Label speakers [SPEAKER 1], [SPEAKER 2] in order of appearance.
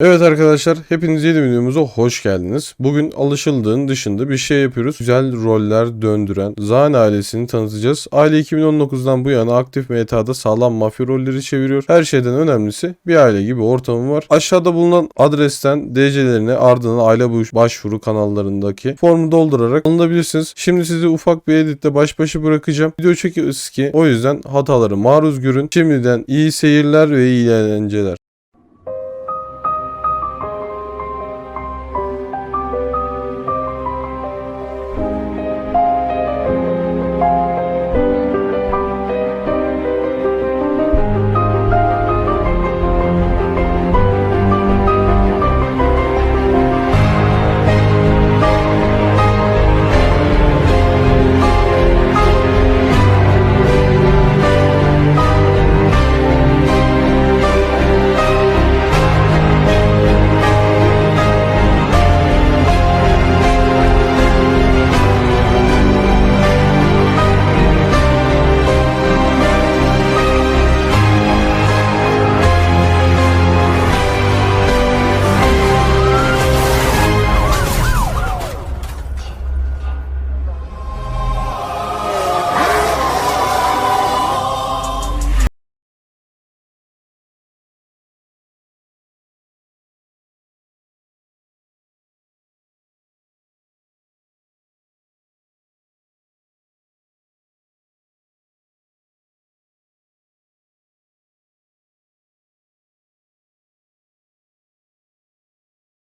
[SPEAKER 1] Evet arkadaşlar hepiniz yeni videomuza hoş geldiniz. Bugün alışıldığın dışında bir şey yapıyoruz. Güzel roller döndüren Zane ailesini tanıtacağız. Aile 2019'dan bu yana aktif metada sağlam mafya rolleri çeviriyor. Her şeyden önemlisi bir aile gibi ortamı var. Aşağıda bulunan adresten DC'lerine ardından aile başvuru kanallarındaki formu doldurarak alınabilirsiniz. Şimdi sizi ufak bir editle baş başa bırakacağım. Video çekiyoruz ki o yüzden hataları maruz görün. Şimdiden iyi seyirler ve iyi eğlenceler.